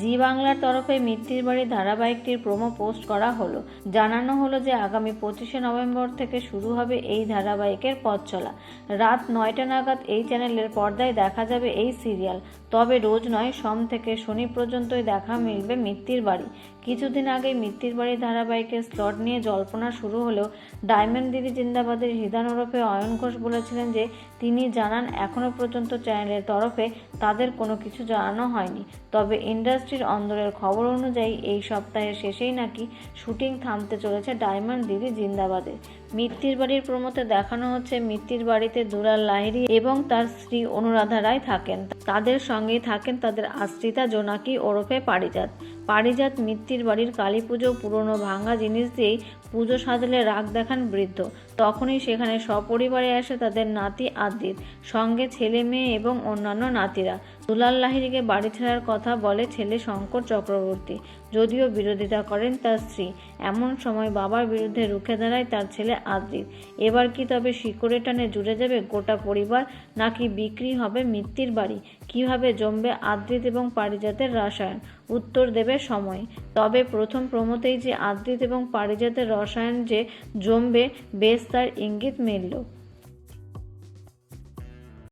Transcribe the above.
জি বাংলার তরফে মিত্তির বাড়ি ধারাবাহিকটির প্রোমো পোস্ট করা হলো। জানানো হলো যে আগামী পঁচিশে নভেম্বর থেকে শুরু হবে এই ধারাবাহিকের পথ চলা। রাত নয়টা নাগাদ এই চ্যানেলের পর্দায় দেখা যাবে এই সিরিয়াল। তবে রোজ নয়, সোম থেকে শনি পর্যন্তই দেখা মিলবে মিত্তির বাড়ি। কিছুদিন আগে মিত্তির বাড়ি ধারাবাহিকের স্লট নিয়ে জল্পনা শুরু হলেও ডায়মন্ড দিদি জিন্দাবাদের হিদান ওরফে অয়ন ঘোষ বলেছিলেন যে তিনি জানান এখনও পর্যন্ত চ্যানেলের তরফে তাদের কোনো কিছু জানানো হয়নি। তবে ইন্ডাস্ট্রির অন্দরের খবর অনুযায়ী এই সপ্তাহের শেষেই নাকি শুটিং থামতে চলেছে ডায়মন্ড দিদি জিন্দাবাদে মিত্তির বাড়ির প্রমোতে দেখানো হচ্ছে মিত্তির বাড়িতে দুলাল লাহিড়ী এবং তার স্ত্রী অনুরাধা রায় থাকেন। তাদের সঙ্গেই থাকেন তাদের আশ্রিতা জোনাকি ওরফে পারিজাত। পারিজাত মিত্তির বাড়ির কালী পুজো পুরনো ভাঙা জিনিস দিয়েই পুজো সাজলে রাগ দেখান বৃদ্ধ। তখনই সেখানে সপরিবারে আসে তাদের নাতি আদিত সঙ্গে ছেলে মেয়ে এবং অন্যান্য নাতিরা। দুলাল লাহিড়িকে বাড়ি ছাড়ার কথা বলে ছেলে শঙ্কর চক্রবর্তী, যদিও বিরোধিতা করেন তার স্ত্রী। এমন সময় বাবার বিরুদ্ধে রুখে দাঁড়ায় তার ছেলে আদ্রিত এবার কি তবে শিকড়ে টানে জুড়ে যাবে গোটা পরিবার, নাকি বিক্রি হবে মিত্তির বাড়ি? কীভাবে জমবে আদ্রিত এবং পারিজাতের রসায়ন? উত্তর দেবে সময়। তবে প্রথম প্রমোতেই যে আদ্রিত এবং পারিজাতের রসায়ন যে জমবে, বেশ তার ইঙ্গিত মিলল।